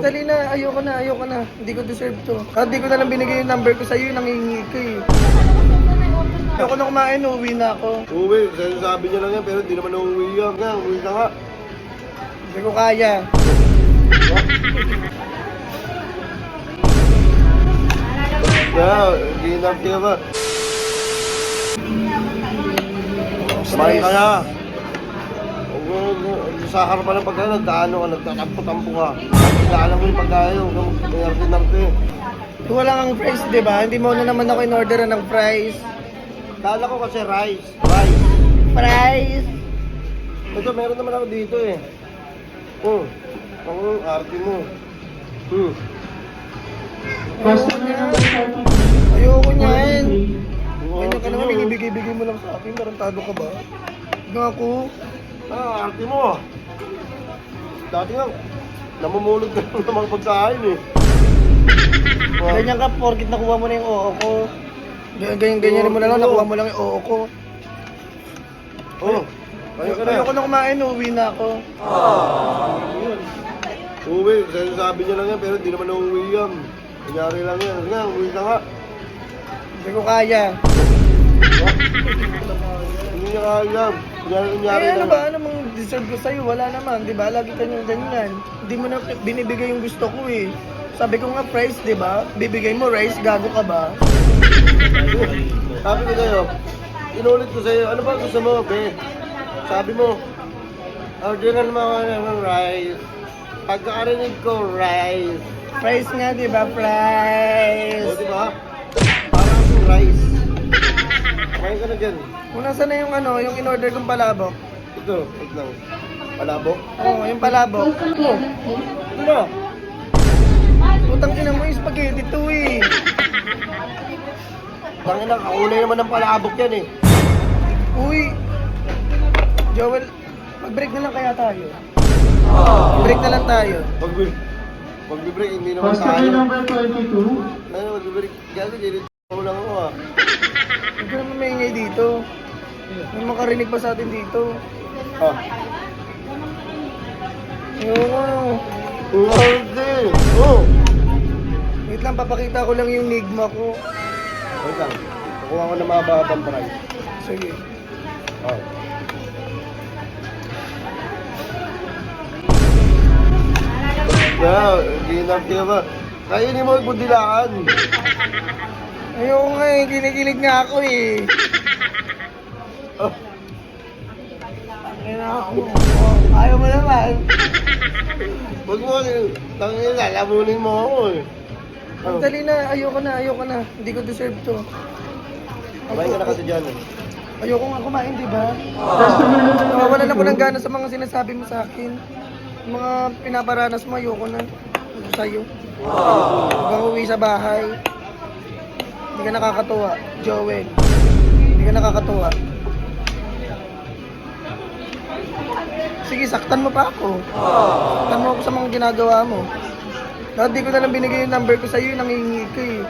Dali na, ayoko na, ayoko na. Hindi ko deserve to. Ah, hindi ko na lang binigay yung number ko sa'yo, nangingi ka eh. Ayoko na kumain, uuwi na ako. Uwi, sabi niya lang yan, pero hindi naman uuwi yan. Nga, uwi ka nga. Hindi ko kaya. Kaya, ginap ka ba? Kumain ka na. Sa harapan ng pagkain, nagdaano ka, nagtatampo-tampo ka. Nagdaanan mo yung pagkain, huwag kang pinarte-narte. Wala kang fries, di ba? Hindi mo na naman ako in-order ng fries. Kala ko kasi rice. Rice. Fries! Ito, meron naman ako dito eh. Oh, ang arte mo. Hmm. Ayoko niyan. Ganyan ka naman, binibigay-bigay mo lang sa akin. Tarantado ka ba? Nga ako. Ah, arte mo. Dati nga, namumulog ka ng mga pagkain eh. Wow. Ganyan ka, porkit nakuha mo na yung oo ko. Ganyan, ganyan mo na lang, nakuha mo lang yung oo ko. Oh, kayo ka na. Ayoko na kumain, uuwi na ako. Uwi, sabi niya lang yan, pero hindi naman uuwi yan. Kunyari lang yan. Nga, uwi ka nga. Hindi ko kaya. Hindi niya kaya. Kunyari Eh, ano ba? Ano mong deserve ko sa'yo? Wala naman, di ba? Lagi ka niyang ganyan. Hindi mo na binibigay yung gusto ko eh. Sabi ko nga price, di ba? Bibigay mo rice, gago ka ba? Sabi ko sa'yo, inulit ko sa'yo, ano ba gusto mo, be? Sabi mo, orderan mo ako ng rice. Pagkakarinig ko, rice. Price nga, di ba? O, Price! di ba? Parang rice. Na dyan. Kung nasa na yung ano, yung in-order kong palabok. Ito, wait lang. Palabok. Oo, yung palabok. Ito. Ito na. Putang ina mo yung spaghetti to eh. Tangin na, kakulay naman ng palabok yan eh. Uy! Joel, mag-break na lang kaya tayo. Break na lang tayo. Pag pag break hindi naman tayo. number 22. Ano, mag break Gago, ginit ko ah. Ka naman maingay dito. May makarinig pa sa atin dito. Ah. Oo. Hindi. Oh. Wait lang, papakita ko lang yung nigma ko. Wait lang. Kukuha ko ng mababang price. Sige. Oh. Yeah, ginap ka ba? Kainin mo yung bundilaan. Ayoko nga eh, kinikilig nga ako eh. Oh. Ako. Oh, ayaw mo naman. Huwag mo, tangin na, lamunin mo ako eh. Ang dali na, ayoko na, ayoko na. Hindi ko deserve to. Kumain ka na kasi dyan eh. Ayoko nga kumain, di ba? Customer number Nawawalan ako ng gana sa mga sinasabi mo sa akin. Yung mga pinaparanas mo, ayoko na. Ito sa'yo. Huwag kang uwi sa bahay. Hindi ka nakakatuwa, Joel. Hindi ka nakakatuwa. Sige, saktan mo pa ako. Saktan mo ako sa mga ginagawa mo. Dapat di ko na lang binigay yung number ko sa'yo, nangingi ko eh.